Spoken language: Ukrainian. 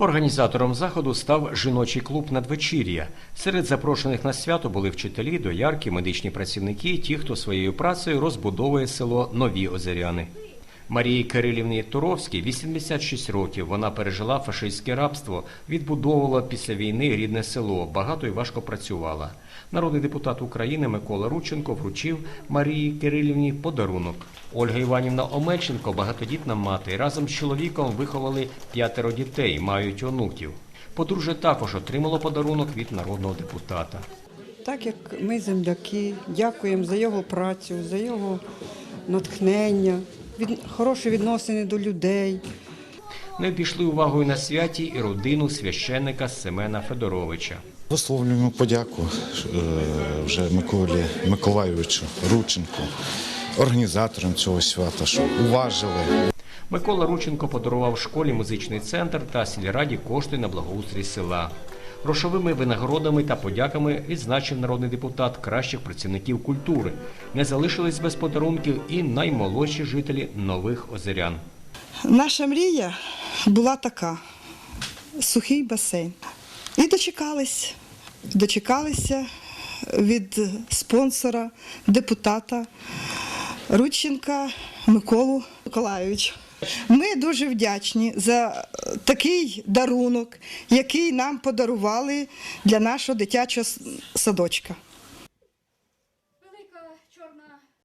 Організатором заходу став жіночий клуб «Надвечір'я». Серед запрошених на свято були вчителі, доярки, медичні працівники, ті, хто своєю працею розбудовує село Нові Озеряни. Марії Кирилівні Туровській 86 років. Вона пережила фашистське рабство, відбудовувала після війни рідне село, багато і важко працювала. Народний депутат України Микола Рученко вручив Марії Кирилівні подарунок. Ольга Іванівна Омельченко, багатодітна мати, разом з чоловіком виховали п'ятеро дітей, мають онуків. Подружжя також отримало подарунок від народного депутата. Так як ми земляки, дякуємо за його працю, за його натхнення, від, хороші відносини до людей. Не обійшли увагою на святі і родину священника Семена Федоровича. Висловлюємо подяку е, вже Миколі Миколайовичу Рученку, організаторам цього свята, що уважили. Микола Рученко подарував школі музичний центр та сільраді кошти на благоустрій села. Грошовими винагородами та подяками відзначив народний депутат кращих працівників культури. Не залишились без подарунків і наймолодші жителі нових озерян. Наша мрія була така: сухий басейн. І дочекались. Дочекалися від спонсора, депутата Рудченка Миколу Миколайовича. Ми дуже вдячні за такий дарунок, який нам подарували для нашого дитячого садочка.